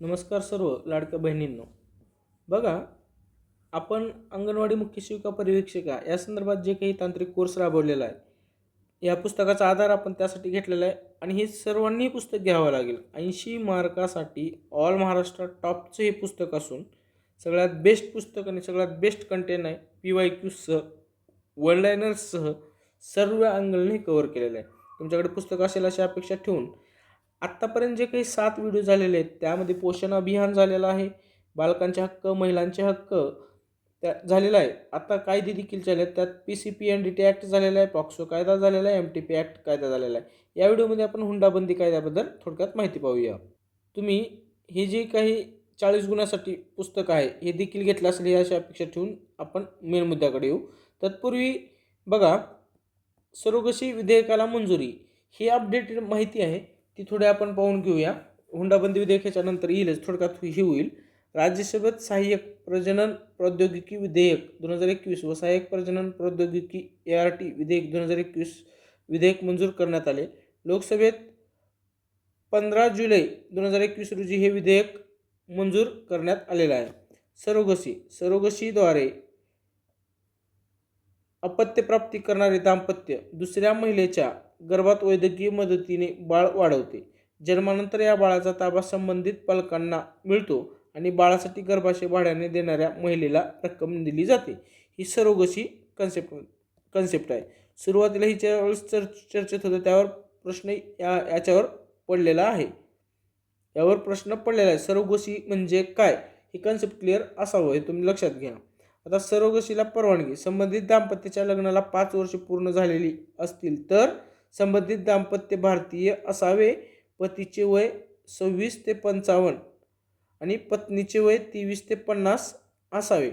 नमस्कार सर्व लाडक्या बहिणींनो. बघा आपण अंगणवाडी मुख्य शिविका पर्यवेक्षिका या संदर्भात जे काही तांत्रिक कोर्स राबवलेला आहे या पुस्तकाचा आधार आपण त्यासाठी घेतलेला आहे आणि हे सर्वांनी पुस्तक घ्यावं लागेल. ऐंशी मार्कासाठी ऑल महाराष्ट्र टॉपचं हे पुस्तक असून सगळ्यात बेस्ट पुस्तक आणि सगळ्यात बेस्ट कंटेंट आहे पी वाय क्यूसह वर्ल्डलायनर्ससह सर्व अँगलने कव्हर केलेलं आहे. तुमच्याकडे पुस्तक असेल अशी अपेक्षा ठेवून आत्तापर्यंत जे काही सात व्हिडिओ झालेले आहेत त्यामध्ये पोषण अभियान झालेलं आहे बालकांचे हक्क महिलांचे हक्क त्या झालेला आहे. आता कायदे देखील झाले आहेत. त्यात P C P N D T act झालेला आहे पॉक्सो कायदा झालेला आहे एम टी पी ॲक्ट कायदा झालेला आहे. या व्हिडिओमध्ये आपण हुंडाबंदी कायद्याबद्दल थोडक्यात माहिती पाहूया. तुम्ही हे जे काही चाळीस गुणासाठी पुस्तक आहे हे देखील घेतलं असेल अशी अपेक्षा ठेवून आपण मेन मुद्द्याकडे येऊ. तत्पूर्वी बघा सरोगशी विधेयकाला मंजुरी. ही अपडेटेड माहिती आहे. ती थोडे आपण पाहून घेऊया. हुंडाबंदी विधेयकाच्या नंतर येईलच थोडक्यात ही होईल. राज्यसभेत सहाय्यक प्रजनन प्रौद्योगिकी विधेयक दोन हजार एकवीस व सहाय्यक प्रजनन प्रौद्योगिकी ए आर टी विधेयक दोन हजार एकवीस विधेयक मंजूर करण्यात आले. लोकसभेत पंधरा जुलै दोन हजार एकवीस रोजी हे विधेयक मंजूर करण्यात आलेलं आहे. सरोगसी सरोगसीद्वारे अपत्यप्राप्ती करणारे दाम्पत्य दुसऱ्या महिलेच्या गर्भात वैद्यकीय मदतीने बाळ वाढवते. जन्मानंतर या बाळाचा ताबा संबंधित पालकांना मिळतो आणि बाळासाठी गर्भाशय भाड्याने देणाऱ्या महिलेला रक्कम दिली जाते. ही सरोगसी कन्सेप्ट कन्सेप्ट आहे. सुरुवातीला ही ज्यावेळेस चर्च चर्चेत होतं. त्यावर प्रश्न या याच्यावर पडलेला आहे. यावर प्रश्न पडलेला आहे. सरोगसी म्हणजे काय? ही कन्सेप्ट क्लिअर असावं हे तुम्ही लक्षात घ्या. आता सरोगसीला परवानगी. संबंधित दाम्पत्याच्या लग्नाला पाच वर्ष पूर्ण झालेली असतील तर संबंधित दाम्पत्य भारतीय असावे. पतीचे वय सव्वीस ते पंचावन्न आणि पत्नीचे वय तेवीस ते पन्नास असावे.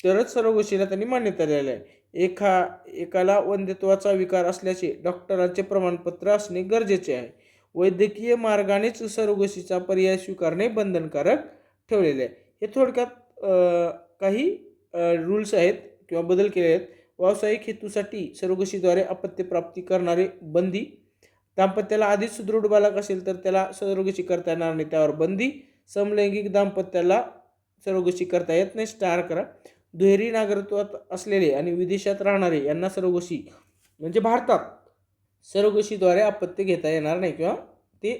तरच सरोगसीला त्यांनी मान्यता दिलेली आहे एका एकाला वंध्यत्वाचा विकार असल्याचे डॉक्टरांचे प्रमाणपत्र असणे गरजेचे आहे. वैद्यकीय मार्गानेच सरोगसीचा पर्याय स्वीकारणे बंधनकारक ठेवलेले आहे. हे थोडक्यात काही रूल्स आहेत किंवा बदल केले आहेत. व्यावसायिक हेतूसाठी सरोगसीद्वारे अपत्यप्राप्ती करणारे बंदी. दाम्पत्याला आधीच सुदृढ बालक असेल तर त्याला सरोगशी करता येणार नाही. त्यावर बंदी. समलैंगिक दाम्पत्याला सरोगशी करता येत नाही. स्टार करा. दुहेरी नागरिकत्वात असलेले आणि विदेशात राहणारे यांना सरोगशी म्हणजे भारतात सरोगशीद्वारे अपत्य घेता येणार नाही किंवा ते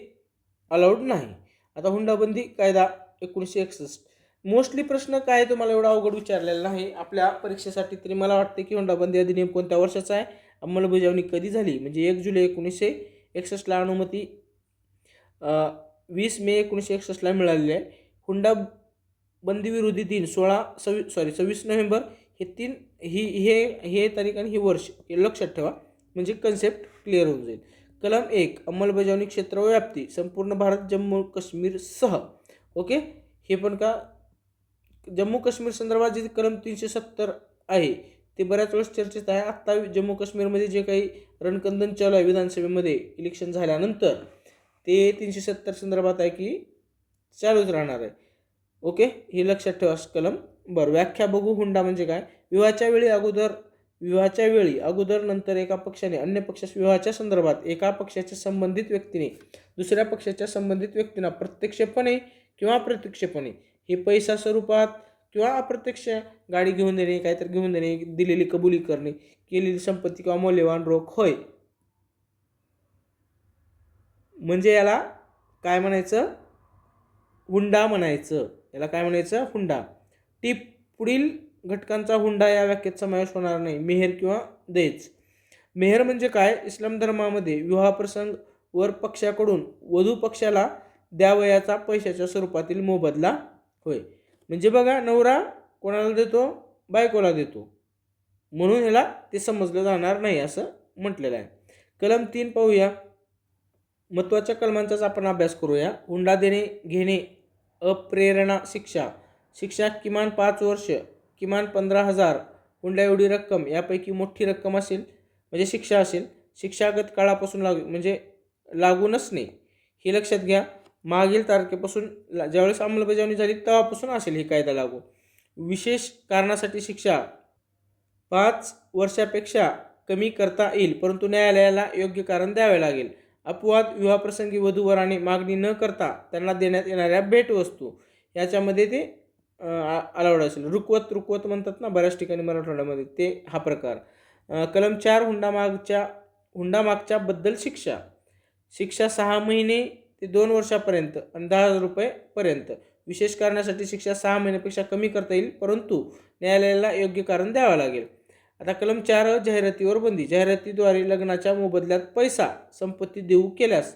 अलाउड नाही. आता हुंडाबंदी कायदा एकोणीसशे एकसष्ट मोस्टली प्रश्न काय तुम्हाला एवढा अवघड विचारलेला नाही. आपल्या परीक्षेसाठी तरी मला वाटते की हुंडाबंदी अधिनियम कोणत्या वर्षाचा आहे? अंमलबजावणी कधी झाली? म्हणजे एक जुलै एकोणीसशे एकसष्टला अनुमती वीस मे एकोणीसशे एकसष्टला मिळालेली आहे. हुंडा बंदीविरोधी दिन सोळा सव्वी सॉरी सव्वीस नोव्हेंबर हे तीन ही हे हे तारीख आणि हे वर्ष हे लक्षात ठेवा. म्हणजे कन्सेप्ट क्लिअर होऊन जाईल. कलम एक अंमलबजावणी क्षेत्र व व्याप्ती संपूर्ण भारत जम्मू काश्मीर सह. ओके? हे पण का जम्मू काश्मीर संदर्भात जे कलम तीनशे सत्तर आहे ते बऱ्याच वेळेस चर्चेत आहे. आत्ता जम्मू काश्मीरमध्ये जे काही रणकंदन चालू आहे विधानसभेमध्ये इलेक्शन झाल्यानंतर ते तीनशे सत्तर संदर्भात आहे की चालूच राहणार आहे. ओके? हे लक्षात ठेवा कलम. बरं व्याख्या बघू. हुंडा म्हणजे काय? विवाहाच्या वेळी अगोदर विवाहाच्या वेळी अगोदर नंतर एका पक्षाने अन्य पक्षास विवाहाच्या संदर्भात एका पक्षाच्या संबंधित व्यक्तीने दुसऱ्या पक्षाच्या संबंधित व्यक्तींना प्रत्यक्षपणे किंवा प्रत्यक्षपणे हे पैसा स्वरूपात किंवा अप्रत्यक्ष गाडी घेऊन देणे काहीतरी घेऊन देणे दिलेली कबुली करणे केलेली संपत्ती किंवा मौल्यवान रोख होय. म्हणजे याला काय म्हणायचं? हुंडा म्हणायचं. याला काय म्हणायचं? हुंडा. टीप पुढील घटकांचा हुंडा या व्याख्येत समावेश होणार नाही. मेहर किंवा दैज मेहर म्हणजे काय? इस्लाम धर्मामध्ये विवाहप्रसंग वर पक्षाकडून वधू पक्षाला द्यावयाचा पैशाच्या स्वरूपातील मोबदला होय. म्हणजे बघा नवरा कोणाला देतो? बायकोला देतो. म्हणून ह्याला ते समजलं जाणार नाही असं म्हटलेलं आहे. कलम तीन पाहूया. महत्त्वाच्या कलमांचाच आपण अभ्यास करूया. हुंडा देणे घेणे अप्रेरणा शिक्षा. शिक्षा किमान पाच वर्ष किमान पंधरा हजार. हुंडा एवढी रक्कम यापैकी मोठी रक्कम असेल म्हणजे शिक्षा असेल. शिक्षागत काळापासून लागू म्हणजे लागू नसणे हे लक्षात घ्या. मागील तारखेपासून ज्यावेळेस अंमलबजावणी झाली तेव्हापासून असेल हे कायदा लागू. विशेष कारणासाठी शिक्षा पाच वर्षापेक्षा कमी करता येईल परंतु न्यायालयाला योग्य कारण द्यावे लागेल. अपवाद विवाहप्रसंगी वधूवराने मागणी न करता त्यांना देण्यात येणाऱ्या भेटवस्तू याच्यामध्ये ते अलाउड असेल. रुकवत रुकवत म्हणतात ना बऱ्याच ठिकाणी मराठवाड्यामध्ये ते हा प्रकार. कलम चार हुंडामागच्या हुंडामागच्या बद्दल शिक्षा. शिक्षा सहा महिने ते दोन वर्षापर्यंत आणि दहा हजार रुपयेपर्यंत. विशेष कारणासाठी शिक्षा सहा महिन्यापेक्षा कमी करता येईल परंतु न्यायालयाला योग्य कारण द्यावं लागेल. आता कलम चार जाहिरातीवर बंदी. जाहिरातीद्वारे लग्नाच्या मोबदल्यात पैसा संपत्ती देऊ केल्यास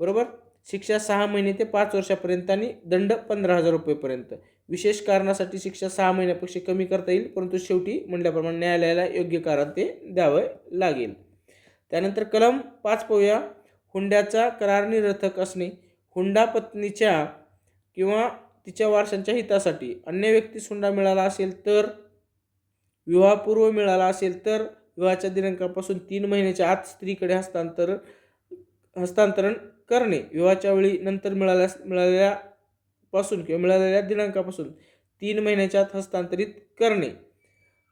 बरोबर? शिक्षा सहा महिने ते पाच वर्षापर्यंत आणि दंड पंधरा हजार रुपयेपर्यंत. विशेष कारणासाठी शिक्षा सहा महिन्यापेक्षा कमी करता येईल परंतु शेवटी म्हटल्याप्रमाणे न्यायालयाला योग्य कारण ते द्यावं लागेल. त्यानंतर कलम पाच पाहूया. हुंड्याचा करार निरर्थक असणे हुंडा पत्नीच्या किंवा तिच्या वारशांच्या हितासाठी. अन्य व्यक्तीस हुंडा मिळाला असेल तर विवाहपूर्व मिळाला असेल तर विवाहाच्या दिनांकापासून तीन महिन्याच्या आत स्त्रीकडे हस्तांतर हस्तांतरण करणे. विवाहाच्या वेळी नंतर मिळाल्यास मिळालेल्यापासून किंवा मिळालेल्या दिनांकापासून तीन महिन्याच्या आत हस्तांतरित करणे.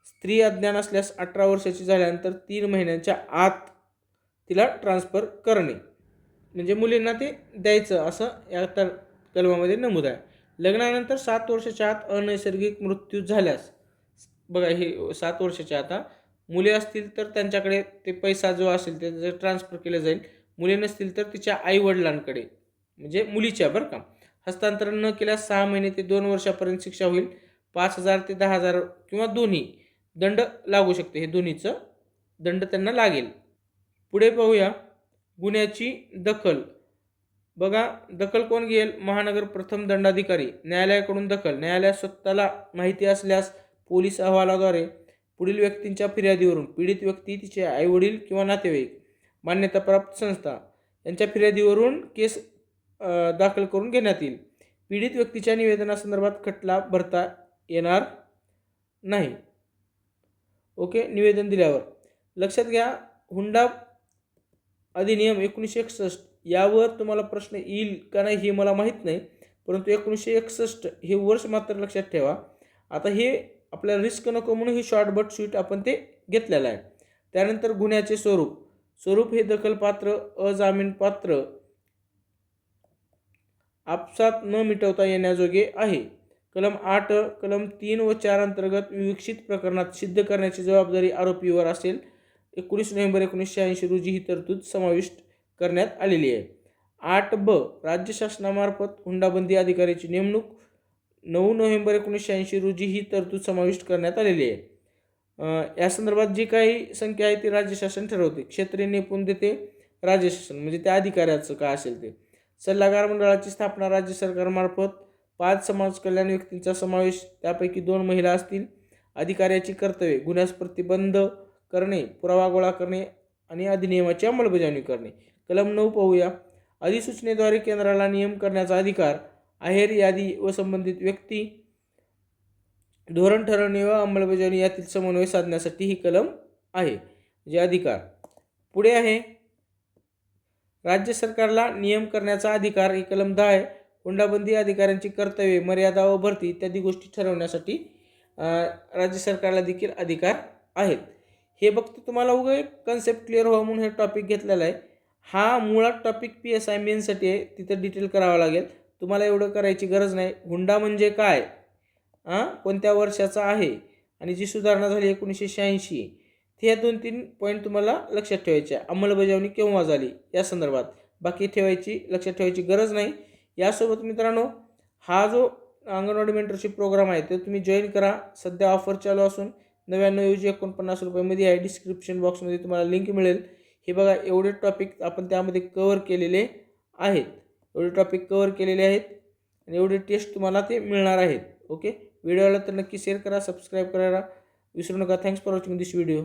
स्त्री अज्ञान असल्यास अठरा वर्षाची झाल्यानंतर तीन महिन्याच्या आत तिला ट्रान्सफर करणे. म्हणजे मुलींना ते द्यायचं असं या तर कलमामध्ये नमूद आहे. लग्नानंतर सात वर्षाच्या आत अनैसर्गिक मृत्यू झाल्यास बघा हे सात वर्षाच्या आता मुले असतील तर त्यांच्याकडे ते पैसा जो असेल ते ट्रान्सफर केलं जाईल. मुले नसतील तर तिच्या आईवडिलांकडे म्हणजे मुलीच्या बरं का हस्तांतरण न केल्यास सहा महिने ते दोन वर्षापर्यंत शिक्षा होईल. पाच हजार ते दहा हजार किंवा दोन्ही दंड लागू शकते. हे दोन्हीचं दंड त्यांना लागेल. पुढे पाहूया. गुन्ह्याची दखल. बघा दखल कोण घेईल? महानगर प्रथम दंडाधिकारी. न्यायालयाकडून दखल. न्यायालयात स्वतःला माहिती असल्यास पोलीस अहवालाद्वारे पुढील व्यक्तींच्या फिर्यादीवरून पीडित व्यक्ती तिचे आईवडील किंवा नातेवाईक मान्यताप्राप्त संस्था यांच्या फिर्यादीवरून केस दाखल करून घेण्यात येईल. पीडित व्यक्तीच्या निवेदनासंदर्भात खटला भरता येणार नाही. ओके? निवेदन दिल्यावर. लक्षात घ्या हुंडा अधिनियम एकोणीसशे एकसष्ट यावर तुम्हाला प्रश्न येईल का नाही हे मला माहीत नाही परंतु एकोणीसशे एकसष्ट हे वर्ष मात्र लक्षात ठेवा. आता हे आपल्याला रिस्क नको म्हणून हे शॉर्ट बट आपण ते घेतलेलं आहे. त्यानंतर गुन्ह्याचे स्वरूप. स्वरूप हे दखलपात्र अजामीनपात्र आपसात न मिटवता येण्याजोगे आहे. कलम आठ कलम तीन व चार अंतर्गत विविक्षित प्रकरणात सिद्ध करण्याची जबाबदारी आरोपीवर असेल. एकोणीस नोव्हेंबर एकोणीसशे ऐंशी रोजी ही तरतूद समाविष्ट करण्यात आलेली आहे. आठ ब राज्य शासनामार्फत हुंडाबंदी अधिकाऱ्याची नेमणूक नऊ नोव्हेंबर एकोणीसशे ऐंशी रोजी ही तरतूद समाविष्ट करण्यात आलेली आहे. या संदर्भात जी काही संख्या आहे ती राज्य शासन ठरवते. क्षेत्रीय नेपून देते राज्य शासन म्हणजे त्या अधिकाऱ्याचं काय असेल ते. सल्लागार मंडळाची स्थापना राज्य सरकारमार्फत पाच समाज कल्याण व्यक्तींचा समावेश त्यापैकी दोन महिला असतील. अधिकाऱ्याची कर्तव्ये गुन्ह्यास प्रतिबंध करणे पुरावा गोळा करणे आणि अधिनियमाची अंमलबजावणी करणे. कलम नऊ पाहूया. अधिसूचनेद्वारे केंद्राला नियम करण्याचा अधिकार आहेर यादी व संबंधित व्यक्ती धोरण ठरवणे व अंमलबजावणी यातील समन्वय साधण्यासाठी ही कलम आहे जे अधिकार. पुढे आहे. राज्य सरकारला नियम करण्याचा अधिकार ही कलम दहा आहे. हुंडाबंदी अधिकाऱ्यांची कर्तव्ये मर्यादा व भरती इत्यादी गोष्टी ठरवण्यासाठी राज्य सरकारला देखील अधिकार आहेत. हे फक्त तुम्हाला उगा एक कन्सेप्ट क्लिअर व्हावं म्हणून हे टॉपिक घेतलेला आहे. हा मुळात टॉपिक पी एस आय मेनसाठी आहे. तिथं डिटेल करावं लागेल. तुम्हाला एवढं करायची गरज नाही. हुंडा म्हणजे काय? हां कोणत्या वर्षाचा आहे? आणि जी सुधारणा झाली एकोणीसशे शहाऐंशी. ते ह्या दोन तीन पॉईंट तुम्हाला लक्षात ठेवायचे आहे. अंमलबजावणी केव्हा झाली? या संदर्भात. बाकी ठेवायची लक्षात ठेवायची गरज नाही. यासोबत मित्रांनो हा जो अंगणवाडी मेंटरशिप प्रोग्राम आहे तो तुम्ही जॉईन करा. सध्या ऑफर चालू असून नव्याण्णव ऐवजी एकोणपन्नास रुपयामध्ये आहे डिस्क्रिप्शन बॉक्समध्ये तुम्हाला लिंक मिळेल. हे बघा एवढे टॉपिक आपण त्यामध्ये कवर केलेले आहेत. एवढे टॉपिक कवर केलेले आहेत आणि एवढे टेस्ट तुम्हाला ते मिळणार आहेत. ओके व्हिडिओला तर नक्की शेअर करा सबस्क्राईब करा. विसरू नका. Thanks for watching this video